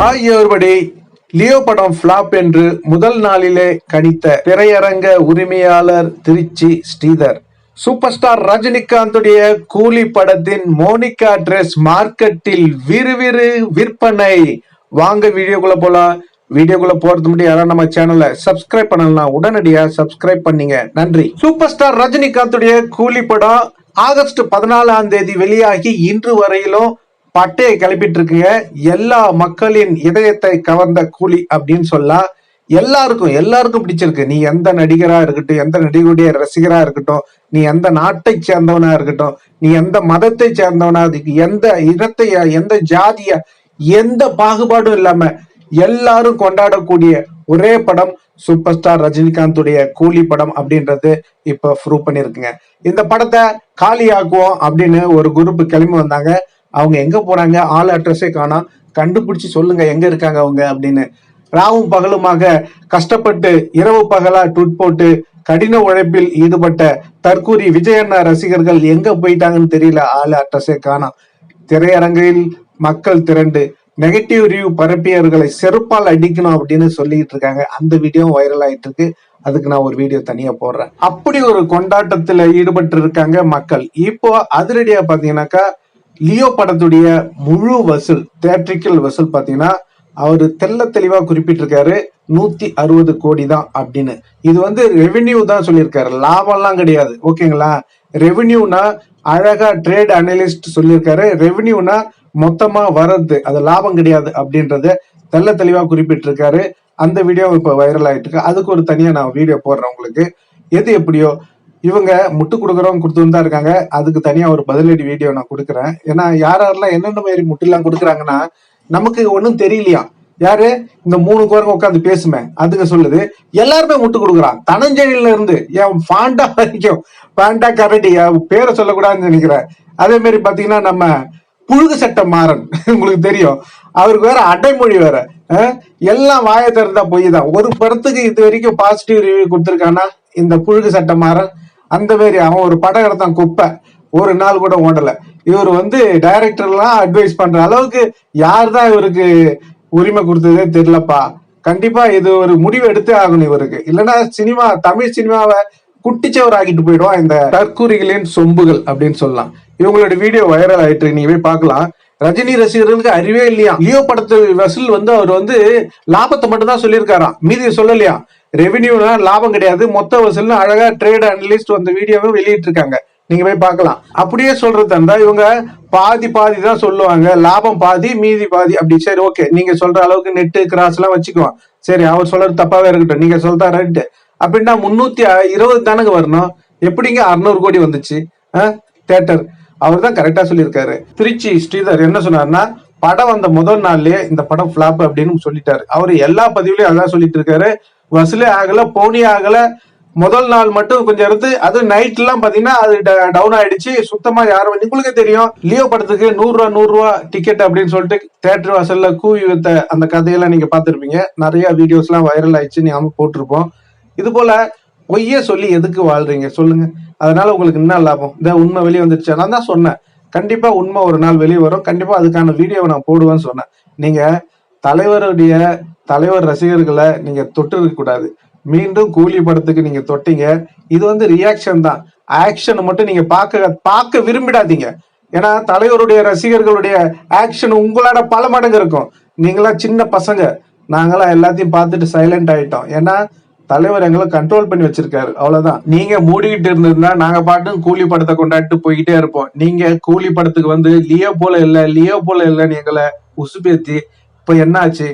Hi Leo படம் flop என்று முதல் நாளிலே கணித்த திரையரங்க உரிமையாளர் திருச்சி ஸ்ரீதர். சூப்பர் ஸ்டார் ரஜினிகாந்துடைய கூலி படத்தின் மோனிகா ட்ரெஸ் மார்க்கெட்டில் விறுவிறு விற்பனை. வாங்க வீடியோக்குள்ள போலாம். வீடியோக்குள்ள போறது முன்னாடி யாராவது நம்ம சேனலை சப்ஸ்கிரைப் பண்ணலாம் உடனடியா சப்ஸ்கிரைப் பண்ணீங்க. நன்றி. சூப்பர் ஸ்டார் ரஜினிகாந்துடைய கூலி படம் ஆகஸ்ட் பதினாலாம் தேதி வெளியாகி இன்று வரையிலும் பட்டையை கிளப்பிட்டு இருக்குங்க எல்லா மக்களின் இதயத்தை கவர்ந்த கூலி அப்படின்னு சொல்லலாம் எல்லாருக்கும் எல்லாருக்கும் பிடிச்சிருக்கு. நீ எந்த நடிகரா இருக்கட்டும் எந்த நடிகருடைய ரசிகரா இருக்கட்டும் நீ எந்த நாட்டை சேர்ந்தவனா இருக்கட்டும் நீ எந்த மதத்தை சேர்ந்தவனா அதுக்கு எந்த இனத்தையா எந்த ஜாதியா எந்த பாகுபாடும் இல்லாம எல்லாரும் கொண்டாடக்கூடிய ஒரே படம் சூப்பர் ஸ்டார் ரஜினிகாந்துடைய கூலி படம் அப்படின்றது இப்ப ப்ரூவ் பண்ணிருக்குங்க இந்த படத்தை காலியாக்குவோம் அப்படின்னு ஒரு குரூப் கிளம்பி வந்தாங்க. அவங்க எங்க போறாங்க? ஆள் அட்ரஸே காணோம் கண்டுபிடிச்சு சொல்லுங்க எங்க இருக்காங்க அவங்க அப்படின்னு. ராவும் பகலுமாக கஷ்டப்பட்டு இரவு பகலா ட்விட் போட்டு கடின உழைப்பில் ஈடுபட்ட தற்கூரி விஜயண்ணா ரசிகர்கள் எங்க போயிட்டாங்கன்னு தெரியல ஆள் அட்ரஸே காணோம் திரையரங்கில் மக்கள் திரண்டு. நெகட்டிவ் ரிவ்யூ பரப்பியவர்களை செருப்பால் அடிக்கணும் அப்படின்னு சொல்லிட்டு இருக்காங்க. அந்த வீடியோ வைரல் ஆயிட்டு இருக்கு. அதுக்கு நான் ஒரு வீடியோ தனியா போடுறேன். அப்படி ஒரு கொண்டாட்டத்துல ஈடுபட்டு இருக்காங்க மக்கள். இப்போ அதிரடியா பாத்தீங்கன்னாக்கா லியோ படத்துடைய முழு வசூல் தேட்ரிக்கல் வசூல் பார்த்தீங்கன்னா அவர் தெள்ள தெளிவாக குறிப்பிட்டிருக்காரு நூத்தி அறுபது கோடி தான் அப்படின்னு. இது வந்து ரெவென்யூ தான் சொல்லியிருக்காரு. லாபம்லாம் கிடையாது. ஓகேங்களா? ரெவென்யூனா அழகா ட்ரேட் அனலிஸ்ட் சொல்லியிருக்காரு. ரெவென்யூனா மொத்தமா வர்றது அது லாபம் கிடையாது அப்படின்றத தெள்ள தெளிவா குறிப்பிட்டிருக்காரு. அந்த வீடியோ இப்போ வைரல் ஆயிட்டு இருக்கு அதுக்கு ஒரு தனியா நான் வீடியோ போடுறேன் உங்களுக்கு. எது எப்படியோ இவங்க முட்டு கொடுக்குறவங்க கொடுத்துட்டு தான் இருக்காங்க. அதுக்கு தனியா ஒரு பதிலடி வீடியோ நான் கொடுக்குறேன். ஏன்னா யார் யாரெல்லாம் என்னென்ன மாதிரி முட்டுலாம் கொடுக்குறாங்கன்னா நமக்கு ஒன்றும் தெரியலையா? யாரு? இந்த மூணு குரங்க உட்காந்து பேசுமே. அதுங்க சொல்லுது எல்லாருமே முட்டு கொடுக்குறான். தனஞ்செழில இருந்து என் பாண்டா வரைக்கும். பாண்டா கரடி பேரை சொல்லக்கூடாதுன்னு நினைக்கிறேன். அதே மாதிரி பாத்தீங்கன்னா நம்ம புழுகு சட்ட மாறன். உங்களுக்கு தெரியும். அவருக்கு வேற அடைமொழி வேற. எல்லாம் வாயை திறந்தா பொய் தான் ஒரு படத்துக்கு இது வரைக்கும் பாசிட்டிவ் ரிவ்யூ கொடுத்துருக்கானா இந்த புழுகு சட்ட மாறன் அந்த மாதிரி அவன் ஒரு படம் எடுத்தான் குப்பை. ஒரு நாள் கூட ஓடல. இவர் வந்து டைரக்டர்லாம் அட்வைஸ் பண்ற அளவுக்கு யார் தான் இவருக்கு உரிமை கொடுத்ததே தெரியலப்பா. கண்டிப்பா இது ஒரு முடிவு எடுத்தே ஆகணும் இவருக்கு. இல்லைன்னா சினிமா தமிழ் சினிமாவை குட்டிச்சவர் ஆகிட்டு போயிடும் இந்த தற்கூரிகளின் சொம்புகள் அப்படின்னு சொல்லலாம். இவங்களோட வீடியோ வைரல் ஆயிட்டு நீங்க போய் பார்க்கலாம். ரஜினி ரசிகர்களுக்கு அறிவே இல்லையா? லியோ படத்து வசூல் வந்து அவர் வந்து லாபத்தை மட்டும் தான் சொல்லியிருக்காராம். மீதி சொல்லலையா? ரெவென்யூனா லாபம் கிடையாது. மொத்த வசூல்னு அழகா ட்ரேட் அனலிஸ்ட் அந்த வீடியோவை வெளியிட்டு இருக்காங்க நீங்க போய் பார்க்கலாம். அப்படியே சொல்றது இருந்தா இவங்க பாதி பாதி தான் சொல்லுவாங்க. லாபம் பாதி மீதி பாதி. அப்படி சரி ஓகே நீங்க சொல்ற அளவுக்கு நெட்டு கிராஸ் எல்லாம் வச்சுக்குவோம் சரி அவர் சொல்றது தப்பாவே இருக்கட்டும். நீங்க சொல்றா ரைட்டு அப்படின்னா முன்னூத்தி இருபது தானங்க வரணும்? எப்படிங்க அறுநூறு கோடி வந்துச்சு? தேட்டர் அவர் தான் கரெக்டா சொல்லியிருக்காரு. திருச்சி ஸ்ரீதர் என்ன சொன்னாருன்னா படம் வந்த முதல் நாள்லயே இந்த படம் ஃபிளாப் அப்படின்னு சொல்லிட்டாரு. அவர் எல்லா பதிவுலயும் அதான் சொல்லிட்டு இருக்காரு வசூலே ஆகல போனி ஆகல. முதல் நாள் மட்டும் கொஞ்சம் இருந்து அது நைட் எல்லாம் பாத்தீங்கன்னா அது டவுன் ஆயிடுச்சு. சுத்தமா யாரும் உங்களுக்கே தெரியும். லியோ படத்துக்கு நூறுரூவா நூறுரூவா டிக்கெட் அப்படின்னு சொல்லிட்டு தேட்டர் வாசல்ல கூவி வைத்த அந்த கதையெல்லாம் நீங்க பாத்திருப்பீங்க நிறைய வீடியோஸ் எல்லாம் வைரல் ஆயிடுச்சு நாம போட்டிருப்போம். இது போல பொய்யே சொல்லி எதுக்கு வாழ்றீங்க? சொல்லுங்க. அதனால உங்களுக்கு என்ன லாபம்? இந்த உண்மை வெளியே வந்துருச்சு. நான் தான் சொன்னேன். கண்டிப்பா உண்மை ஒரு நாள் வெளியே வரும். கண்டிப்பா அதுக்கான வீடியோவை நான் போடுவேன்னு சொன்னேன். நீங்க தலைவருடைய தலைவர் ரசிகர்களை நீங்க தொட்டு கூடாது. மீண்டும் கூலி படத்துக்கு நீங்க தொட்டீங்க. இது வந்து ரியாக்ஷன் தான். ஆக்ஷன் மட்டும் நீங்க பார்க்க பார்க்க விரும்பிடாதீங்க. ஏன்னா தலைவருடைய ரசிகர்களுடைய ஆக்ஷன் உங்களோட பல மடங்கு இருக்கும். நீங்களாம் சின்ன பசங்க. நாங்களாம் எல்லாத்தையும் பார்த்துட்டு சைலண்ட் ஆயிட்டோம். ஏன்னா தலைவர் எங்களை கண்ட்ரோல் பண்ணி வச்சிருக்காரு. அவ்வளவுதான். நீங்க மூடிக்கிட்டு இருந்திருந்தா நாங்க பாட்டும் கூலி படத்தை கொண்டாடிட்டு போய்கிட்டே இருப்போம். நீங்க கூலி படத்துக்கு வந்து லியோ போல இல்ல லியோ போல இல்லைன்னு எங்களை உசுப்பேத்தி இப்ப என்ன ஆச்சு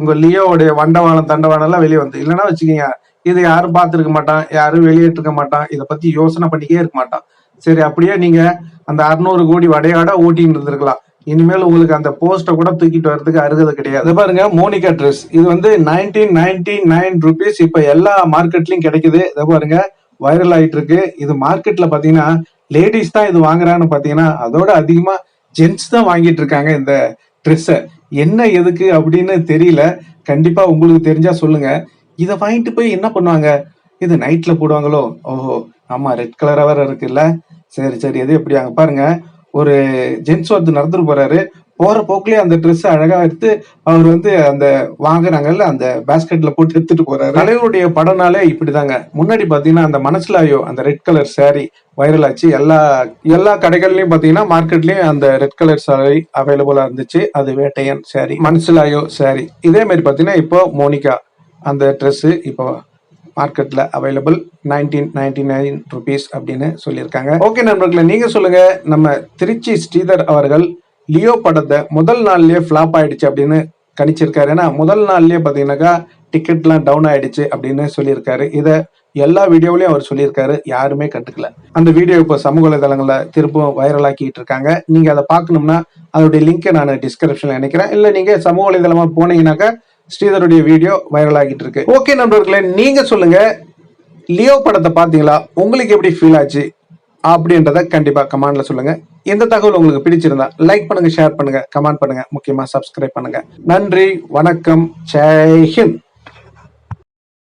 உங்க லியோவுடைய வண்டவாளம் தண்டவாளம் எல்லாம் வெளியே வந்து. இல்லைன்னா வச்சுக்கோங்க இது யாரும் பார்த்துருக்க மாட்டான் யாரும் வெளியேற்றிருக்க மாட்டான். இதை பத்தி யோசனை பண்ணிக்கே இருக்க மாட்டான். சரி அப்படியே நீங்க அந்த அறுநூறு கோடி வடையாட ஓட்டின்னு இருந்திருக்கலாம். இனிமேல் உங்களுக்கு அந்த போஸ்ட்டை கூட தூக்கிட்டு வர்றதுக்கு அருகதை கிடையாது. பாருங்க மோனிகா ட்ரெஸ். இது வந்து நைன்டீன் நைன்டி நைன் ருபீஸ் இப்ப எல்லா மார்க்கெட்லயும் கிடைக்குது. இதை பாருங்க வைரல் ஆயிட்டு இருக்கு இது மார்க்கெட்ல பாத்தீங்கன்னா லேடிஸ் தான் இது வாங்குறான்னு பாத்தீங்கன்னா அதோட அதிகமா ஜென்ஸ் தான் வாங்கிட்டு இருக்காங்க இந்த ட்ரெஸ்ஸை என்ன எதுக்கு அப்படின்னு தெரியல. கண்டிப்பா உங்களுக்கு தெரிஞ்சா சொல்லுங்க. இதை வாங்கிட்டு போய் என்ன பண்ணுவாங்க? இது நைட்ல போடுவாங்களோ? ஓஹோ ஆமா ரெட் கலரா வேற இருக்குல்ல. சரி சரி எது எப்படி? அங்க பாருங்க. ஒரு ஜென்ஸ் ஒருத்தர் நடந்துட்டு போறாரு. போற போக்குலயே அந்த ட்ரெஸ் அழகா எடுத்து அவர் வந்து அந்த வாங்குறாங்கல்ல அந்த பேஸ்கெட்ல போட்டு எடுத்துட்டு போறாரு. தலைவருடைய படம்னாலே இப்படிதாங்க. முன்னாடி பாத்தீங்கன்னா அந்த மனசுலாயோ அந்த ரெட் கலர் சாரி வைரல் ஆச்சு. எல்லா எல்லா கடைகள்லயும் பாத்தீங்கன்னா மார்க்கெட்லயும் அந்த ரெட் கலர் சாரி அவைலபிளா இருந்துச்சு. அது வேட்டையன் சாரி மனசுலாயோ சாரி இதே மாதிரி பாத்தீங்கன்னா இப்போ மோனிகா அந்த ட்ரெஸ்ஸு இப்போ மார்க்கெட்ல available nineteen ninety nine rupees அப்படின்னு சொல்லியிருக்காங்க. ஓகே நண்பர்களை நீங்க சொல்லுங்க. நம்ம திருச்சி ஸ்ரீதர் அவர்கள் லியோ படத்தை முதல் நாள்லயே ஃப்ளாப் ஆயிடுச்சு அப்படின்னு கணிச்சிருக்காரு. ஏன்னா முதல் நாள்லயே பாத்தீங்கன்னாக்கா டிக்கெட்லாம் டவுன் ஆயிடுச்சு அப்படின்னு சொல்லியிருக்காரு. இதை எல்லா வீடியோவிலையும் அவர் சொல்லியிருக்காரு. யாருமே கண்டுக்கல. அந்த வீடியோ இப்போ சமூக வலைதளங்களில் திரும்பவும் வைரலாக்கிட்டு இருக்காங்க. நீங்க அதை பார்க்கணும்னா அதோடைய லிங்கை நான் டிஸ்கிரிப்ஷன்ல நினைக்கிறேன் இல்ல நீங்க சமூக வலைதளமா போனீங்கன்னாக்கா ஸ்ரீதருடைய வீடியோ வைரல் ஆகிட்டு இருக்கு. ஓகே நண்பர்களே நீங்க சொல்லுங்க. லியோ படத்தை பாத்தீங்களா உங்களுக்கு எப்படி ஃபீல் ஆச்சு? அப்படின்றத கண்டிப்பா கமெண்ட்ல சொல்லுங்க. இந்த தகவல் உங்களுக்கு பிடிச்சிருந்தா லைக் பண்ணுங்க ஷேர் பண்ணுங்க கமெண்ட் பண்ணுங்க முக்கியமா சப்ஸ்கிரைப் பண்ணுங்க. நன்றி வணக்கம் ஜெய் ஹிந்த்.